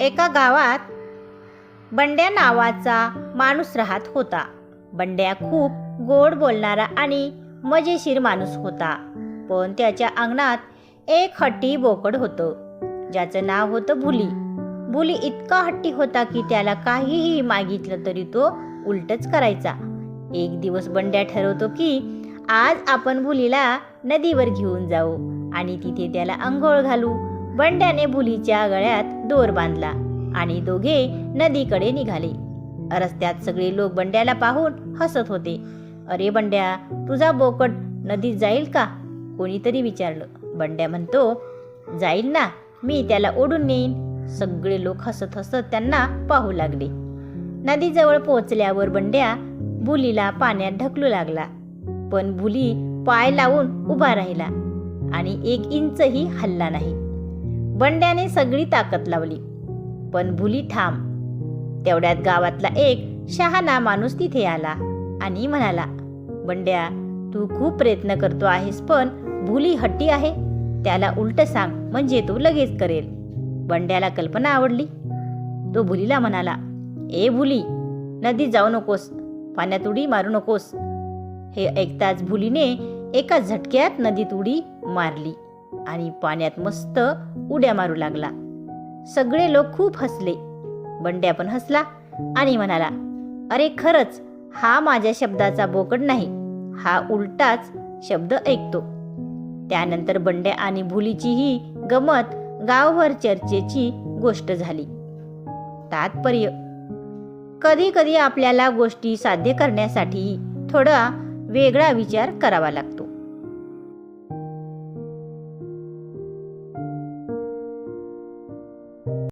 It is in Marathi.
एका गावात बंड्या नावाचा माणूस राहत होता. बंड्या खूप गोड बोलणारा आणि मजेशीर माणूस होता. पण त्याच्या अंगणात एक हट्टी बोकड होतं. ज्याचं नाव होतं भुली. भुली इतका हट्टी होता की त्याला काहीही मागितलं तरी तो उलटच करायचा. एक दिवस बंड्या ठरवतो की आज आपण भुलीला नदीवर घेऊन जाऊ आणि तिथे त्याला आंघोळ घालू. बंड्याने भुलीच्या गळ्यात दोर बांधला आणि दोघे नदीकडे निघाले. रस्त्यात सगळे लोक बंड्याला पाहून हसत होते. अरे बंड्या तुझा बोकड नदीत जाईल का? कोणीतरी विचारलं. बंड्या म्हणतो जाईल ना मी त्याला ओढून नेईन. सगळे लोक हसत हसत त्यांना पाहू लागले. नदीजवळ पोहोचल्यावर बंड्या बुलीला पाण्यात ढकलू लागला. पण बुली पाय लावून उभा राहिला आणि एक इंचही हल्ला नाही. बंड्याने सगळी ताकद लावली. पण भुली ठाम. तेवढ्यात गावातला एक शहाणा माणूस तिथे आला आणि म्हणाला बंड्या तू खूप प्रयत्न करतो आहेस पण भुली हट्टी आहे. त्याला उलट सांग म्हणजे तो लगेच करेल. बंड्याला कल्पना आवडली. तो भुलीला म्हणाला ए भुली नदी जाऊ नकोस पाण्यात उडी मारू नकोस. हे ऐकताच भुलीने एका झटक्यात नदीत उडी मारली. आणि पाण्यात मस्त उड्या मारू लागला. सगळे लोक खूप हसले. बंड्या पण हसला आणि म्हणाला अरे खरंच हा माझ्या शब्दाचा बोकड नाही. हा उलटाच शब्द ऐकतो. त्यानंतर बंड्या आणि भुलीची ही गमत गावभर चर्चेची गोष्ट झाली. तात्पर्य कधी कधी आपल्याला गोष्टी साध्य करण्यासाठी थोडा वेगळा विचार करावा लागतो.